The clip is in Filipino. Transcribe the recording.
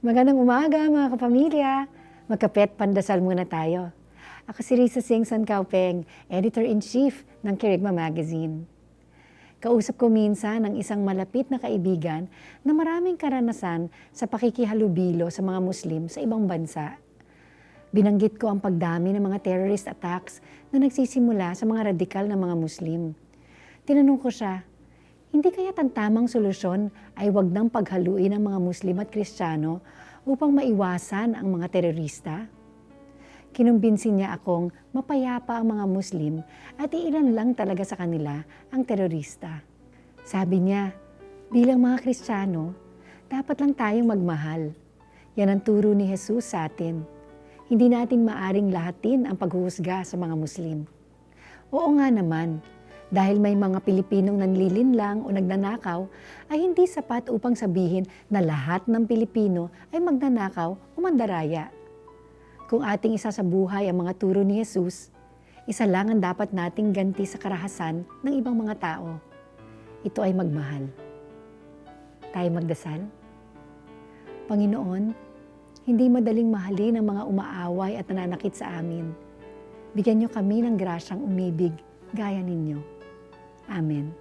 Magandang umaga mga kapamilya. Magkapet pandasal muna tayo. Ako si Risa Singh San Kaupeng, Editor-in-Chief ng Kirigma Magazine. Kausap ko minsan ng isang malapit na kaibigan na maraming karanasan sa pakikihalubilo sa mga Muslim sa ibang bansa. Binanggit ko ang pagdami ng mga terrorist attacks na nagsisimula sa mga radikal na mga Muslim. Tinanong ko siya, hindi kaya ang tamang solusyon ay wag nang paghaluin ang mga Muslim at Kristiyano upang maiwasan ang mga terorista? Kinumbinsin niya akong mapayapa ang mga Muslim at iilan lang talaga sa kanila ang terorista. Sabi niya, bilang mga Kristiyano, dapat lang tayong magmahal. Yan ang turo ni Jesus sa atin. Hindi natin maaring lahatin ang paghuhusga sa mga Muslim. Oo nga naman, dahil may mga Pilipinong nanlilinlang o nagnanakaw, ay hindi sapat upang sabihin na lahat ng Pilipino ay magnanakaw o mandaraya. Kung ating isa sa buhay ang mga turo ni Jesus, isa lang ang dapat nating ganti sa karahasan ng ibang mga tao. Ito ay magmahal. Tayo magdasal? Panginoon, hindi madaling mahalin ang mga umaaway at nananakit sa amin. Bigyan niyo kami ng grasyang umibig gaya ninyo. Amén.